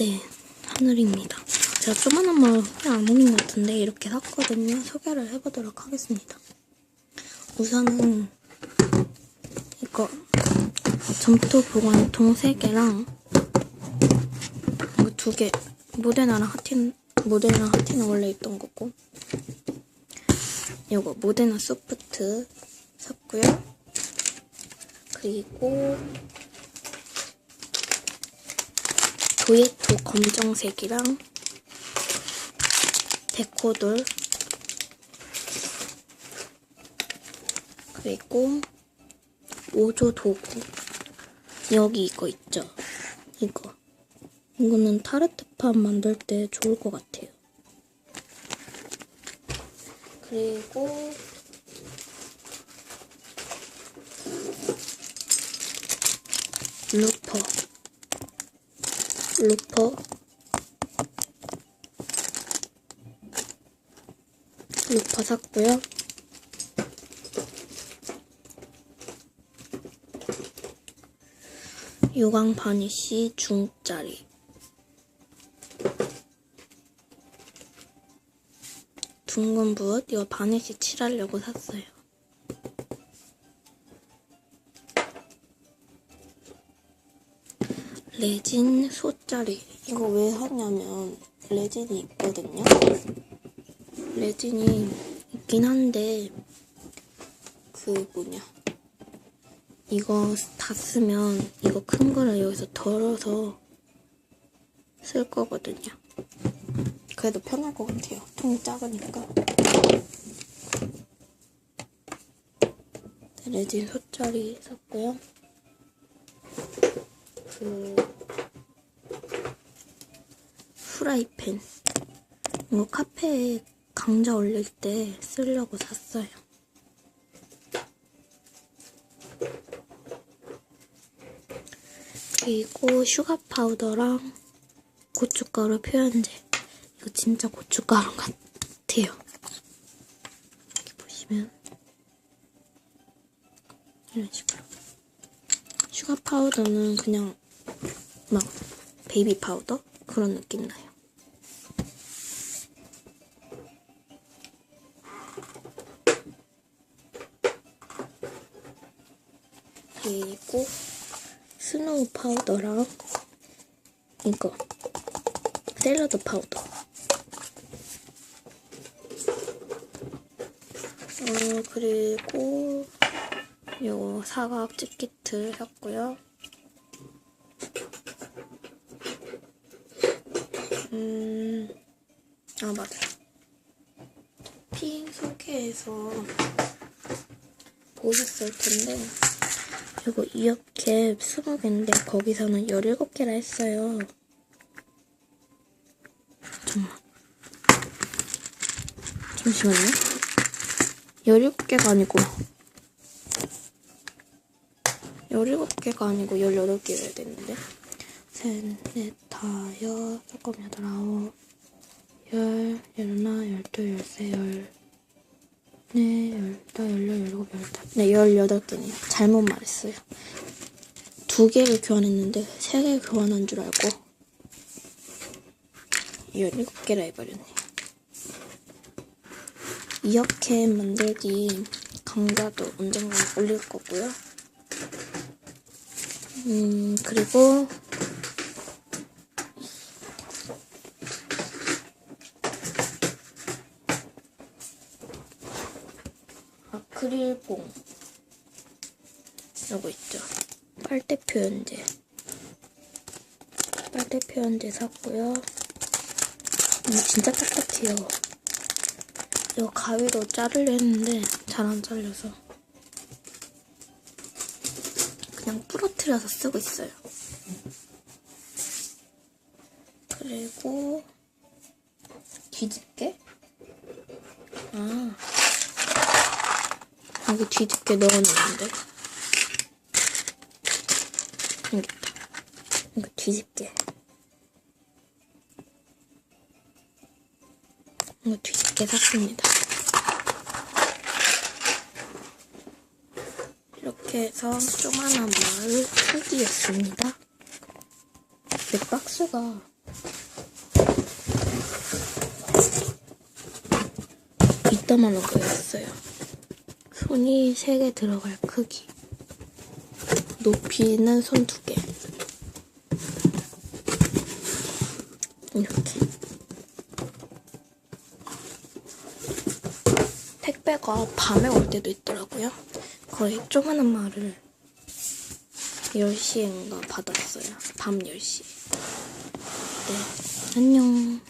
네, 하늘입니다. 제가 조만한 말 그냥 안 올린 것 같은데 이렇게 샀거든요. 소개를 해보도록 하겠습니다. 우선은 이거 점토 보관통 3개랑 이거 2개 모데나랑 하틴 모데나 하틴은 원래 있던 거고 이거 모데나 소프트 샀고요. 그리고 도예토 검정색이랑 데코돌 그리고 오조 도구. 여기 이거 있죠? 이거. 이거는 타르트팝 만들 때 좋을 것 같아요. 그리고 루퍼 루퍼 루퍼 샀고요. 요강 바니쉬 중짜리 둥근 붓 이거 바니쉬 칠하려고 샀어요. 레진 소짜리 이거 왜 샀냐면 레진이 있거든요. 레진이 있긴 한데 그 뭐냐 이거 다 쓰면 이거 큰 거를 여기서 덜어서 쓸 거거든요. 그래도 편할 것 같아요. 통이 작으니까. 네, 레진 소짜리 샀고요. 그 프라이팬 이거 카페에 강좌 올릴 때 쓰려고 샀어요. 그리고 슈가 파우더랑 고춧가루 표현제. 이거 진짜 고춧가루 같아요. 여기 보시면 이런 식으로. 슈가 파우더는 그냥 막 베이비 파우더? 그런 느낌 나요. 그리고 스노우 파우더랑 이거 샐러드 파우더. 어 그리고 요 사각 집기트 샀고요 음 아 맞아요 피잉 소개에서 보셨을 텐데 이거 이어캡 20개인데 거기서는 17개라 했어요. 잠깐만. 잠시만요. 17개가 아니고 17개가 아니고 18개여야 되는데 셋, 넷, 다, 여, 조금 여덟, 아홉 열, 열하나, 열둘, 열세, 열 네, 열다, 열여, 열일곱, 열다. 네, 열여덟 개네요. 잘못 말했어요. 두 개를 교환했는데 세 개 교환한 줄 알고 열일곱 개라 해버렸네. 이렇게 만들기 강좌도 언젠가 올릴 거고요. 음, 그리고 아크릴봉 이거 있죠. 빨대 표현제. 빨대 표현제 샀고요. 이거 진짜 딱딱해요. 이거 가위로 자르려 했는데 잘 안 잘려서. 그냥 부러뜨려서 쓰고 있어요. 그리고 뒤집개 아 여기 뒤집게 넣어놨는데. 있다 이거 뒤집게. 이거 뒤집게 샀습니다. 이렇게 해서 조그만한 마을 후기였습니다. 근데 박스가. 이따만한 거였어요. 손이 세개 들어갈 크기. 높이는 손두 개. 이렇게. 택배가 밤에 올 때도 있더라고요. 거의 조그만 말을 10시인가 받았어요. 밤 10시. 네. 안녕.